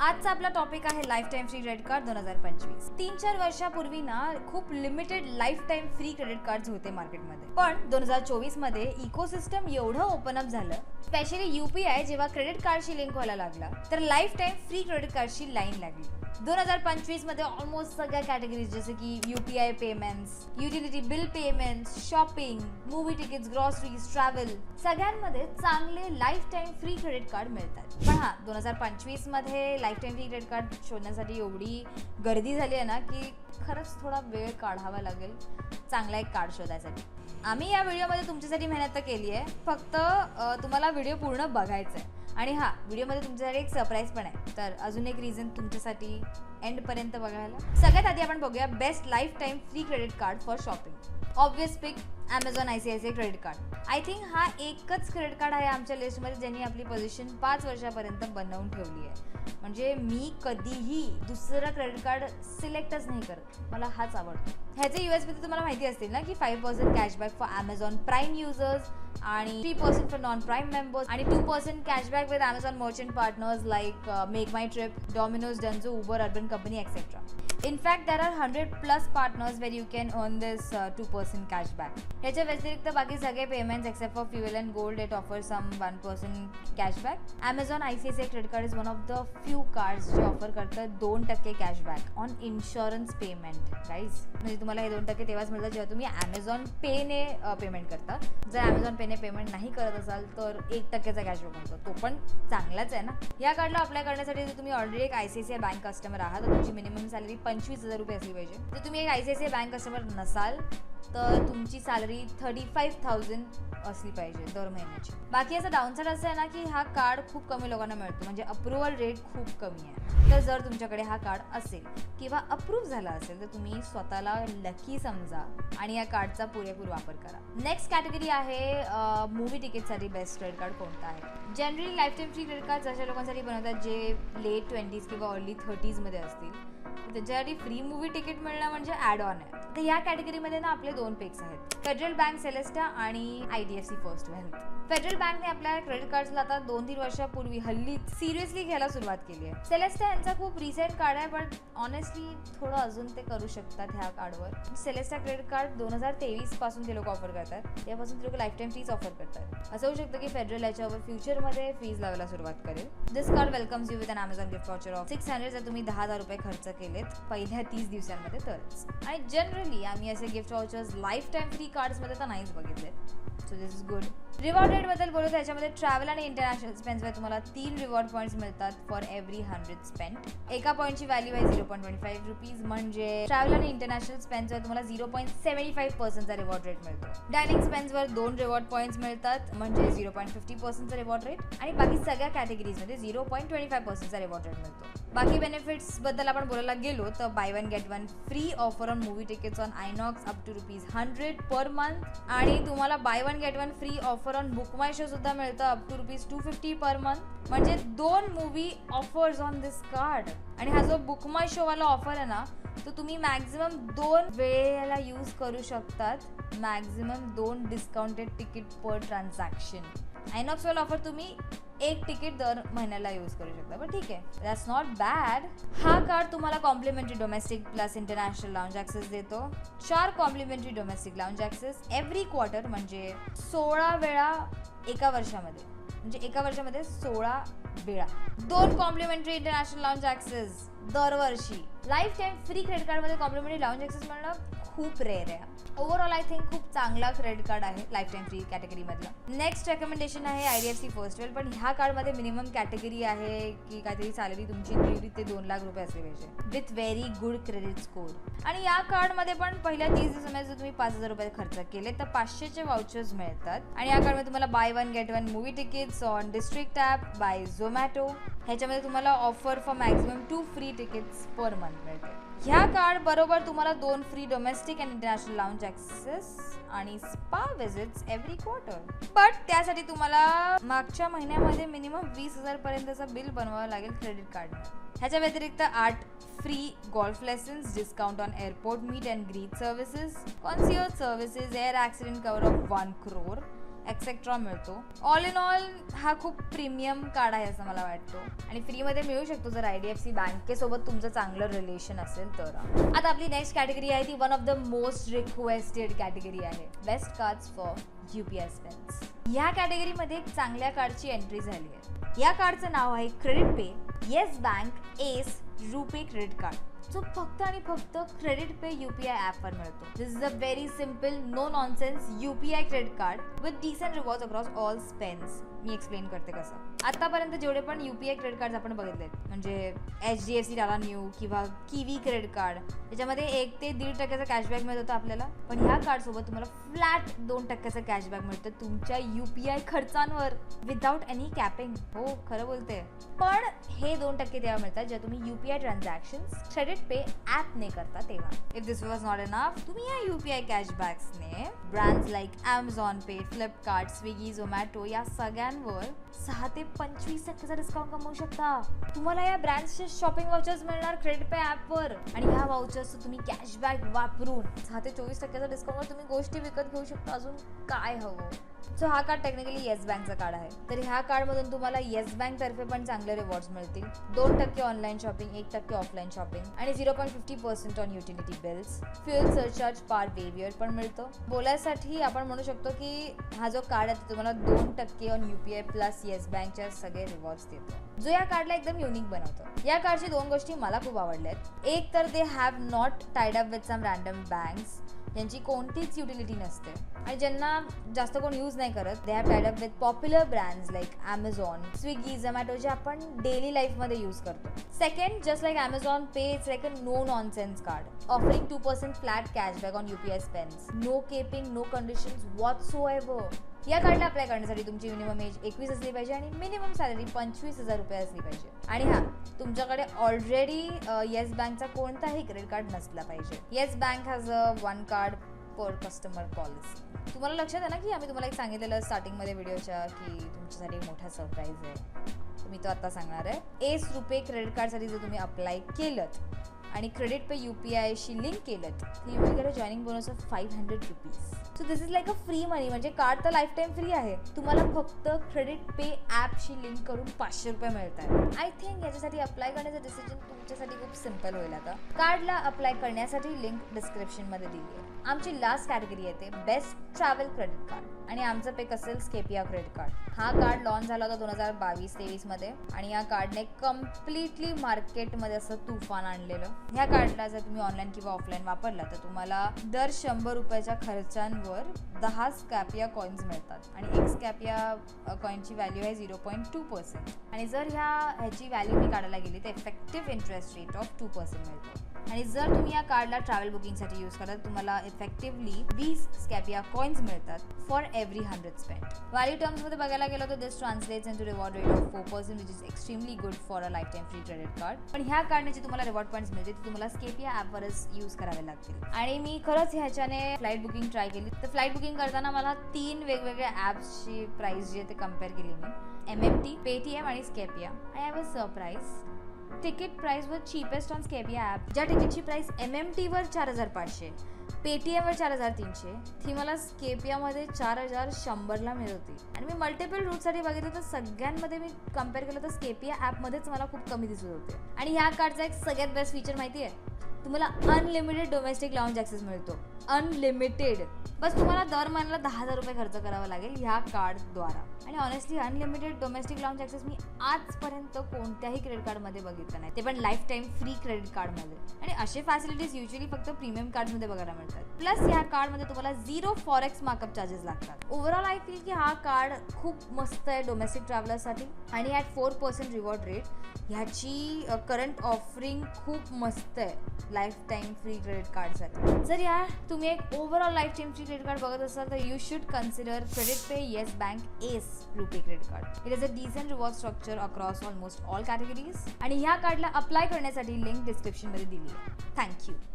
आजचा आपला टॉपिक आहे life time free credit card दोन हजार पंचवीस. तीन चार वर्षापूर्वी ना खूप limited life time free credit card होते मार्केटमध्ये पण दोन हजार चोवीसमध्ये इकोसिस्टम एवढं ओपन अप झालं स्पेशली युपीआय जेव्हा क्रेडिट कार्डशी लिंक व्हायला लागला तर लाईफ टाईम फ्री क्रेडिट कार्डची लाईन लागली. दोन हजार पंचवीसमध्ये ऑलमोस्ट सगळ्या कॅटेगरीज जसे की UPI payments utility bill payments shopping movie tickets groceries travel सगळ्यांमध्ये चांगले life time free credit card मिळतात. पण हा दोन हजार पंचवीसमध्ये लाईफ टाईम क्रेडिट कार्ड शोधण्यासाठी एवढी गर्दी झाली आहे ना की खरंच थोडा वेळ काढावा लागेल चांगला एक कार्ड शोधायसाठी. आम्ही या व्हिडिओमध्ये तुमच्यासाठी मेहनत तर केली आहे फक्त तुम्हाला व्हिडिओ पूर्ण बघायचा आहे आणि हा व्हिडिओमध्ये तुमच्यासाठी एक सरप्राईज पण आहे. तर अजून एक रिझन तुमच्यासाठी एंडपर्यंत बघायला. सगळ्यात आधी आपण बघूया best life time free credit card for shopping obvious pick Amazon I C I C credit card I think हा एकच क्रेडिट कार्ड आहे आमच्या लिस्टमध्ये ज्यांनी आपली पोझिशन पाच वर्षापर्यंत बनवून ठेवली आहे. म्हणजे मी कधीही दुसरं क्रेडिट कार्ड सिलेक्टच नाही करत. मला हाच आवडतो. ह्याचे यू एस तर तुम्हाला माहिती असतील ना की five percent cashback for Amazon Prime users आणि three percent for non prime members आणि two percent cashback with Amazon merchant partners like Make My Trip Domino's Dunzo Uber Urban Company etcetera In fact, there are 100 plus partners where you can earn this uh, 2% cashback. ह्याच्या व्यतिरिक्त बाकी सगळे payments except for fuel and gold it offer some one percent cashback Amazon I C I C I credit card is one of the few cards जे offer करतात दोन टक्के cashback on insurance payment राईज म्हणजे तुम्हाला हे दोन टक्के तेव्हाच मिळतात जेव्हा तुम्ही ॲमेझॉन पेने पेमेंट करता. जर ॲमेझॉन पेने पेमेंट नाही करत असाल तर एक टक्क्याचा कॅशबॅक मिळतो तो पण चांगलाच आहे ना? या कार्डला अप्लाय करण्यासाठी जर तुम्ही ऑलरेडी एक I C C I bank customer आहात तर तुमची मिनिमम सॅलरी पंचवीस हजार रुपये असली पाहिजे. जर तुम्ही एक I C I C I bank customer नसाल तर तुमची सॅलरी थर्टी फाईव्ह थाउजंड असली पाहिजे दर महिन्याची. बाकी याचा डाऊनसाईड असं आहे ना की हा कार्ड खूप कमी लोकांना मिळतो. म्हणजे अप्रुव्हल रेट खूप कमी आहे. तर जर तुमच्याकडे हा कार्ड असेल किंवा अप्रूव्ह झाला असेल तर तुम्ही स्वतःला लकी समजा आणि या कार्डचा पुरेपूर वापर करा. नेक्स्ट कॅटेगरी आहे मूवी तिकीटसाठी बेस्ट क्रेडिट कार्ड कोणता आहे? Generally life time free credit card अशा लोकांसाठी बनवतात जे लेट ट्वेंटीज किंवा अर्ली थर्टीजमध्ये असतील. त्याच्यासाठी फ्री मूवी तिकीट मिळणं म्हणजे ॲड ऑन आहे. तर या कॅटेगरीमध्ये ना आपले दोन पेक्स आहेत. फेडरल बँक सेलेस्टा आणि I D F C first health Federal बँकने आपल्या क्रेडिट कार्डला आता दोन तीन वर्षापूर्वी हल्ली सिरियसली घ्यायला सुरुवात केली आहे. सेलेस्टा यांचा खूप रिसेंट कार्ड आहे बट ऑनेस्टली थोडं अजून ते करू शकतात ह्या कार्डवर सेलेस्टा क्रेडिट कार्ड दोन हजार तेवीसपासून ते लोक ऑफर करतात. त्यापासून ते लोक लाईफ टाईम फीज ऑफर करतात. असं होऊ शकतं की फेडरल याच्यावर फ्युचरमध्ये फीज लावायला सुरुवात करेल. This card welcomes you with an Amazon gift voucher of six hundred जर तुम्ही दहा हजार रुपये खर्च केलेत पहिल्या तीस दिवसांमध्ये तरच. आणि जनरली आम्ही असे gift vouchers life time free कार्ड्समध्ये तर नाहीच बघितले. So this is good reward रेटबद्दल बोलू त्याच्यामध्ये ट्रॅव्हल आणि इंटरनॅशनल स्पेन्सवर तुम्हाला तीन रिवॉर्ड पॉईंट्स मिळतात फॉर एव्हरी हंड्रेड स्पेंड एका पॉईंटची व्हॅल्यू आहे zero point twenty five rupees म्हणजे ट्रॅव्हल आणि इंटरनॅशनल स्पेन्सवर तुम्हाला झिरो पॉईंट सेव्हन्टी फाईव्ह पर्सेंटचा रिवॉर्ड रेट मिळतो. डायनिंग स्पेन्सवर दोन रिवॉर्ड पॉईंट्स मिळतात म्हणजे झिरो पॉईंट फिफ्टी पर्सेंटचा रिवॉर्ड रेट आणि बाकी सगळ्या कॅटेगरीजमध्ये झिरो पॉईंट ट्वेंटी फाईव्ह पर्सेंटचा रिवॉर्ड रेट मिळतो. बाकी बेनिफिट्सबद्दल आपण बोलायला गेलो तर buy one get one free offer on movie tickets on INOX up to rupees hundred per month आणि तुम्हाला buy one get one free offer on Book My Show सुद्धा मिळतं up to rupees two fifty per month म्हणजे दोन movie offers on this card आणि हा जो book माय Show वाला ऑफर आहे ना तो तुम्ही मॅक्झिमम दोन वेळेला यूज करू शकतात. मॅक्झिमम दोन discounted ticket per transaction INOX वेल ऑफर तुम्ही एक तिकीट दर महिन्याला यूज करू शकता. पण ठीक आहे. दॅट्स नॉट बॅड हा कार्ड तुम्हाला complimentary domestic plus international lounge access देतो. चार complimentary domestic lounge access every quarter म्हणजे सोळा वेळा एका वर्षामध्ये. म्हणजे एका वर्षामध्ये सोळा वेळा. दोन कॉम्प्लिमेंटरी इंटरनॅशनल लाउंज ॲक्सेस दरवर्षी. लाईफ टाईम फ्री क्रेडिट कार्डमध्ये कॉम्प्लिमेंटरी लाउंज ॲक्सेस मिळणं खूप रेअर आहे. ओव्हरऑल आय थिंक खूप चांगला क्रेडिट कार्ड आहे लाईफ टाईम फ्री कॅटेगरीमधलं नेक्स्ट रेकमेंडेशन आहे I D F C first wealth पण ह्या कार्डमध्ये मिनिमम कॅटेगरी आहे की काहीतरी सॅलरी तुमची दीड ते दोन लाख रुपये असली पाहिजे. With very good credit score आणि या कार्डमध्ये पण पहिल्या तीस दिवसामध्ये जर तुम्ही पाच हजार रुपये खर्च केले तर पाचशेचे वाउचर्स मिळतात. आणि या कार्डमध्ये तुम्हाला buy one get one movie tickets on district app by Zomato ह्याच्यामध्ये तुम्हाला offer for maximum two free tickets per month मिळते ह्या कार्ड बरोबर तुम्हाला दोन free domestic and international lounge access आणि spa visits every quarter but त्यासाठी तुम्हाला मागच्या महिन्यामध्ये मिनिमम वीस हजार पर्यंतचा बिल बनवावं लागेल क्रेडिट कार्ड ह्याच्या व्यतिरिक्त आठ free golf lessons discount on airport meet and greet services concierge services air accident cover of one crore etcetera मिळतो. ऑल इन ऑल हा खूप प्रीमियम कार्ड आहे असं मला वाटतो. आणि फ्रीमध्ये मिळू शकतो जर आय डी एफ सी बँकेसोबत तुमचं चांगलं रिलेशन असेल तर. आता आपली नेक्स्ट कॅटेगरी आहे ती one of the most requested category आहे. Best cards for U P spends ह्या कॅटेगरीमध्ये एक चांगल्या कार्डची एंट्री झाली आहे. या कार्डचं नाव आहे credit pay Yes bank S RuPay credit card जो फक्त आणि फक्त credit pay U P I ॲपवर मिळतो. This is a very simple no nonsense U P I credit card with decent reward across all spends me explain करते कसं. आतापर्यंत जेवढे पण U P I credit card आपण बघितलेत म्हणजे H D F C Tata Neu किंवा Kiwi credit card त्याच्यामध्ये एक ते दीड टक्क्याचा कॅशबॅक मिळत होता आपल्याला. पण ह्या कार्डसोबत तुम्हाला फ्लॅट दोन टक्क्याचं कॅशबॅक मिळतं तुमच्या यू पी आय खर्चांवर विदाउट एनी कॅपिंग हो खरं बोलते पण हे दोन टक्के तेव्हा मिळतात जेव्हा तुम्ही U P I transaction credit pay ॲपने करता तेव्हा. If this was not enough तुम्ही या U P I कॅशबॅक्सने brands like Amazon Pay Flipkart Swiggy Zomato या सगळ्यांवर सहा ते पंचवीस टक्केचा डिस्काउंट कमवू शकता. तुम्हाला या ब्रँड्सचे शॉपिंग वाउचर्स मिळणार क्रेडिट पे ॲपवर आणि ह्या वाउचर्स तुम्ही कॅशबॅक वापरून सहा ते चोवीस टक्क्याचा डिस्काउंटवर तुम्ही गोष्टी विकत घेऊ शकता. अजून काय हवं? सो हा कार्ड टेक्निकली येस बँकचा कार्ड आहे. तर ह्या कार्डमधून तुम्हाला येस बँक तर्फे पण चांगले रिवॉर्ड्स मिळतील. दोन टक्के ऑनलाईन शॉपिंग एक टक्के ऑफलाईन शॉपिंग आणि zero point fifty percent on utility bills fuel surcharge पार वेवियर पण मिळतो. बोलायसाठी आपण म्हणू शकतो की हा जो कार्ड आहे तो तुम्हाला दोन टक्के ऑन युपीआय प्लस येस बँकच्या सगळे रिवॉर्ड्स देतो. जो या कार्डला एकदम युनिक बनवतो. या कार्डची दोन गोष्टी मला खूप आवडल्या आहेत एक तर they have not tied up with some random banks यांची कोणतीच युटिलिटी नसते. आणि ज्यांना जास्त कोण यूज नाही करत they have up with popular brands like Amazon Swiggy Zomato जे आपण डेली लाईफमध्ये यूज करतो. Second just like Amazon Pay it's like a no nonsense card offering two percent flat cashback on U P I spends no capping no conditions whatsoever या कार्डला apply करण्यासाठी तुमची minimum age एकवीस असली पाहिजे आणि मिनिमम सॅलरी पंचवीस हजार रुपये असली पाहिजे. आणि हा तुमच्याकडे ऑलरेडी येस बँकचा कोणताही क्रेडिट कार्ड नसला पाहिजे. Yes bank has a one card per customer policy तुम्हाला लक्षात आहे ना की आम्ही तुम्हाला एक सांगितलेलं स्टार्टिंगमध्ये व्हिडिओच्या की तुमच्यासाठी मोठा सरप्राईज आहे. मी तो आता सांगणार आहे. एस रुपये क्रेडिट कार्डसाठी जर तुम्ही अप्लाय केलं आणि क्रेडिट पे यू पी आयशी लिंक केलं तर you will get a joining bonus of five hundred rupees so this is like a free money म्हणजे कार्ड तर लाईफ टाईम फ्री आहे. तुम्हाला फक्त क्रेडिट पे ॲपशी लिंक करून पाचशे रुपये मिळत आहे आय थिंक याच्यासाठी अप्लाय करण्याचं डिसिजन तुमच्यासाठी खूप सिंपल होईल आता. कार्डला अप्लाय करण्यासाठी लिंक डिस्क्रिप्शनमध्ये दिली आहे. आमची लास्ट कॅटेगरी येते बेस्ट ट्रॅव्हल क्रेडिट कार्ड आणि आमचं पेक असेल स्केपिया क्रेडिट कार्ड हा कार्ड लॉन्च झाला होता दोन हजार बावीस तेवीसमध्ये आणि या कार्डने कम्प्लिटली मार्केटमध्ये असं तुफान आणलेलं. ह्या कार्डला जर तुम्ही ऑनलाईन किंवा ऑफलाईन वापरला तर तुम्हाला दर शंभर रुपयाच्या खर्चांवर दहा स्कॅपिया कॉईन्स मिळतात. आणि एक स्कॅपिया कॉईनची व्हॅल्यू आहे झिरो पॉईंट टू पर्सेंट आणि जर ह्या ह्याची व्हॅल्यू मी काढायला गेली तर effective interest rate of two percent मिळतो. आणि जर तुम्ही या कार्डला ट्रॅव्हल बुकिंगसाठी यूज करता तुम्हाला इफेक्टिव्हली वीस स्कॅपिया कॉइन्स मिळतात for every hundred spend value टर्म्समध्ये बघायला गेलं तर this translates into reward rate of four percent which is extremely good for a life time free credit card पण ह्या कार्डने जे तुम्हाला रिवॉर्ड पॉईंट्स मिळते ते तुम्हाला स्केपिया ॲपवरच यूज करावे लागतील. आणि मी खरंच ह्याच्याने फ्लाईट बुकिंग ट्राय केली. तर फ्लाईट बुकिंग करताना मला तीन वेगवेगळ्या ॲप्सची प्राईस जी आहे ते कंपेअर केली मी. एम एम टी पेटीएम आणि Scapia I have a surprise ticket प्राईसवर cheapest on Scapia app ज्या तिकीटची प्राईस एम एम टीवर चार हजार पाचशे पेटीएमवर चार हजार तीनशे ती मला स्केपियामध्ये चार हजार शंभरला मिळत होती आणि मी मल्टिपल रूटसाठी बघितलं तर सगळ्यांमध्ये मी कंपेअर केलं तर स्केपिया ॲपमध्येच मला खूप कमी दिसत होते. आणि ह्या कार्डचा एक सगळ्यात बेस्ट फीचर माहिती आहे तुम्हाला अनलिमिटेड डोमेस्टिक लाऊंज ॲक्सेस मिळतो. अनलिमिटेड बस तुम्हाला दर महिन्याला दहा हजार रुपये खर्च करावा लागेल ह्या कार्डद्वारा आणि honestly unlimited domestic lounge access मी आजपर्यंत कोणत्याही क्रेडिट कार्डमध्ये बघितलं नाही. ते पण लाईफ टाईम फ्री क्रेडिट कार्डमध्ये आणि असे फॅसिलिटीज युजली फक्त प्रीमियम कार्डमध्ये बघायला मिळतात. प्लस ह्या कार्डमध्ये तुम्हाला झिरो फॉरेक्स मार्कअप चार्जेस लागतात. ओव्हरऑल आय फील की हा कार्ड खूप मस्त आहे डोमेस्टिक ट्रॅव्हलरसाठी आणि at four percent reward rate ह्याची करंट ऑफरिंग खूप मस्त आहे. लाईफ टाईम फ्री क्रेडिट कार्डसाठी जर या तुम्ही एक overall life time free credit card बघत असाल तर you should consider credit pay Yes bank S RuPay credit card it is a decent reward structure across almost all categories आणि ह्या कार्डला अप्लाय करण्यासाठी लिंक डिस्क्रिप्शनमध्ये दिली आहे. थँक्यू